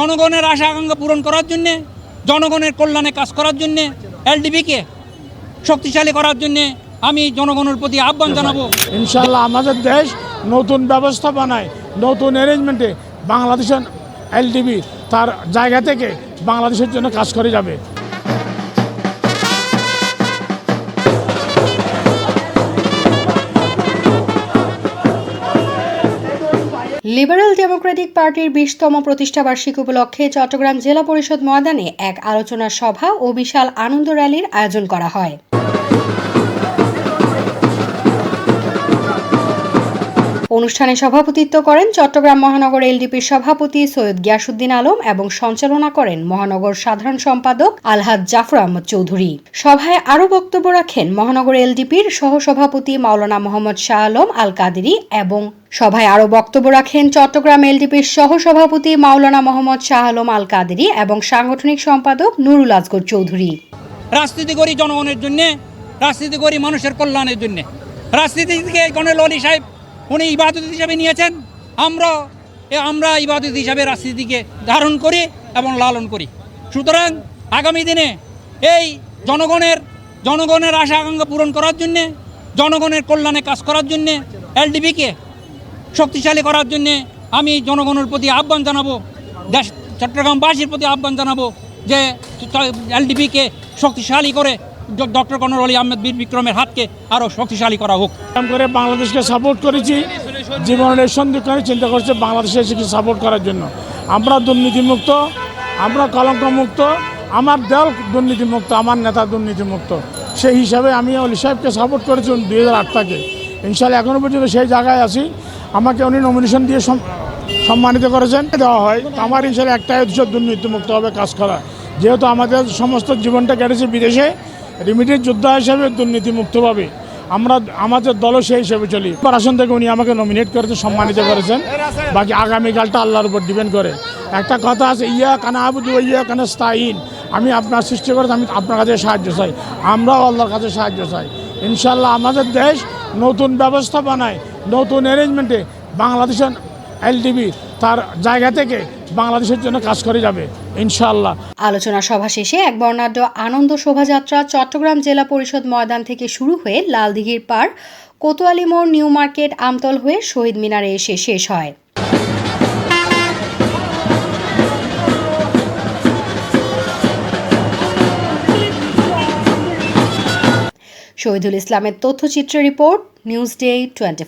জনগণের আশা আকাঙ্ক্ষা পূরণ করার জন্যে জনগণের কল্যাণে কাজ করার জন্যে এলডিবিকে শক্তিশালী করার জন্যে আমি জনগণের প্রতি আহ্বান জানাব। ইনশাল্লাহ আমাদের দেশ নতুন ব্যবস্থাপনায় নতুন অ্যারেঞ্জমেন্টে বাংলাদেশের এলডিবি তার জায়গা থেকে বাংলাদেশের জন্য কাজ করে যাবে। লিবারেল ডেমোক্রেটিক পার্টির বিশতম প্রতিষ্ঠাবার্ষিকী উপলক্ষে চট্টগ্রাম জেলা পরিষদ ময়দানে এক আলোচনা সভা ও বিশাল আনন্দ র্যালির আয়োজন করা হয়। অনুষ্ঠানে সভাপতিত্ব করেন চট্টগ্রাম মহানগর এলডিপির সভাপতি সৈয়দ গিয়াসুদ্দিন আলম এবং সঞ্চালনা করেন মহানগর সাধারণ সম্পাদক আলহাজ জাফর আহমদ চৌধুরী। সভায় আরও বক্তব্য রাখেন মহানগর এলডিপির সহসভাপতি মাওলানা মোহাম্মদ শাহ আলম আল কাদেরি এবং সভায় আরও বক্তব্য রাখেন চট্টগ্রাম এলডিপির সহসভাপতি মাওলানা মোহাম্মদ শাহ আলম আল কাদেরি এবং সাংগঠনিক সম্পাদক নুরুল আজগর চৌধুরী। রাজনীতি করি জনগণের জন্যে, রাজনীতি করি মানুষের কল্যাণের জন্যে। রাজনীতি থেকে গণের ললি সাহেব উনি ইবাদত হিসাবে নিয়েছেন। আমরা আমরা ইবাদত হিসাবে রাজনীতিকে ধারণ করি এবং লালন করি। সুতরাং আগামী দিনে এই জনগণের জনগণের আশা আকাঙ্ক্ষা পূরণ করার জন্যে, জনগণের কল্যাণে কাজ করার জন্যে এলডিবিকে শক্তিশালী করার জন্যে আমি জনগণের প্রতি আহ্বান জানাব, দেশ চট্টগ্রামবাসীর প্রতি আহ্বান জানাব যে এলডিপিকে শক্তিশালী করে ডক্টর কনর আলী আহমেদ বীর বিক্রমের হাতকে আরও শক্তিশালী করা হোক। করে বাংলাদেশকে সাপোর্ট করেছি জীবনের সন্ধিক্ষণে চিন্তা করছে বাংলাদেশে এসে সাপোর্ট করার জন্য। আমরা দুর্নীতিমুক্ত, আমরা কলঙ্কমুক্ত, আমার দল দুর্নীতিমুক্ত, আমার নেতা দুর্নীতিমুক্ত। সেই হিসাবে আমি অলি সাহেবকে সাপোর্ট করেছি দুই হাজার আট থেকে ইনশাল্লাহ এখনও পর্যন্ত সেই জায়গায় আছি। আমাকে উনি নমিনেশন দিয়ে সম্মানিত করেছেন। দেওয়া হয়। আমার ইনশাল্লাহ একটাই উদ্দেশ্য দুর্নীতিমুক্তভাবে কাজ করা। যেহেতু আমাদের সমস্ত জীবনটা কেটেছে বিদেশে রিমিটেড যোদ্ধা হিসেবে দুর্নীতিমুক্তভাবে আমরা আমাদের দলও সেই হিসেবে চলি। আসন থেকে উনি আমাকে নমিনেট করেছেন সম্মানিত করেছেন। বাকি আগামীকালটা আল্লাহর উপর ডিপেন্ড করে। একটা কথা আছে, ইয়া কানা আবুদু ইয়া কানা স্তাইন আমি আপনার সৃষ্টি করে আমি আপনার কাছে সাহায্য চাই। আমরাও আল্লাহর কাছে সাহায্য চাই। ইনশাল্লাহ আমাদের দেশ নতুন ব্যবস্থাপনায় নতুন অ্যারেঞ্জমেন্টে বাংলাদেশের এলডিবি তার জায়গা থেকে বাংলাদেশের জন্য কাজ করে যাবে। ইনশাল্লাহ আলোচনা সভা শেষে এক বর্ণাঢ্য আনন্দ শোভাযাত্রা চট্টগ্রাম জেলা পরিষদ ময়দান থেকে শুরু হয়ে লালদিঘির পার কোতোয়ালি মোড়, নিউ মার্কেট, আমতল হয়ে শহীদ মিনারে এসে শেষ হয়। শহীদুল ইসলামের তথ্যচিত্র রিপোর্ট নিউজ ডে টোয়েন্টি